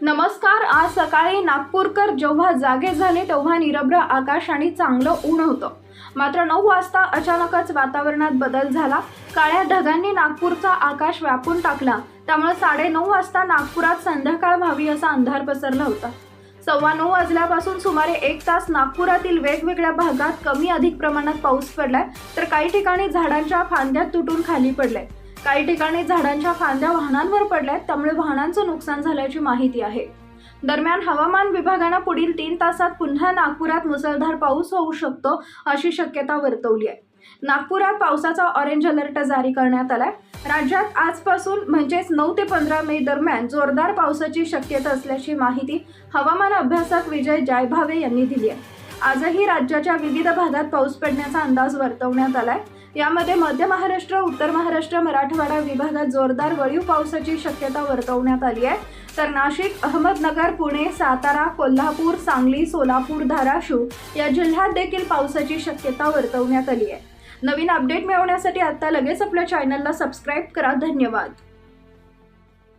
नमस्कार आज सकाळी नागपूरकर जेव्हा जागे झाले तेव्हा निरभ्र आकाश आणि चांगलं ऊन होतं. मात्र नऊ वाजता अचानकच वातावरणात बदल झाला. काळ्या ढगांनी नागपूरचा आकाश व्यापून टाकला. त्यामुळे साडेनऊ वाजता नागपुरात संध्याकाळ व्हावी असा अंधार पसरला होता. सव्वा नऊ वाजल्यापासून सुमारे एक तास नागपुरातील वेगवेगळ्या भागात कमी अधिक प्रमाणात पाऊस पडलाय तर काही ठिकाणी झाडांच्या फांद्या तुटून खाली पडल्या काही ठिकाणी झाडांच्या फांद्या वाहनांवर पडल्यात त्यामुळे वाहनांचं नुकसान झाल्याची माहिती आहे. दरम्यान हवामान विभागानं पुढील तीन तासात पुन्हा नागपुरात मुसळधार पाऊस होऊ शकतो अशी शक्यता वर्तवली आहे. नागपुरात पावसाचा ऑरेंज अलर्ट जारी करण्यात आलाय. राज्यात आजपासून म्हणजेच नऊ ते पंधरा मे दरम्यान जोरदार पावसाची शक्यता असल्याची माहिती हवामान अभ्यासक विजय जायभावे यांनी दिली आहे. आजही राज्याच्या विविध भागात पाऊस पडण्याचा अंदाज वर्तवण्यात आलाय. यामध्ये मध्य महाराष्ट्र उत्तर महाराष्ट्र मराठवाडा विभागात जोरदार वळीव पावसाची शक्यता वर्तवण्यात आली आहे. तर नाशिक अहमदनगर पुणे सातारा कोल्हापूर सांगली सोलापूर धाराशिव या जिल्ह्यात देखील पावसाची शक्यता वर्तवण्यात आली आहे. नवीन अपडेट मिळवण्यासाठी आता लगेच आपल्या चॅनलला सबस्क्राईब करा. धन्यवाद.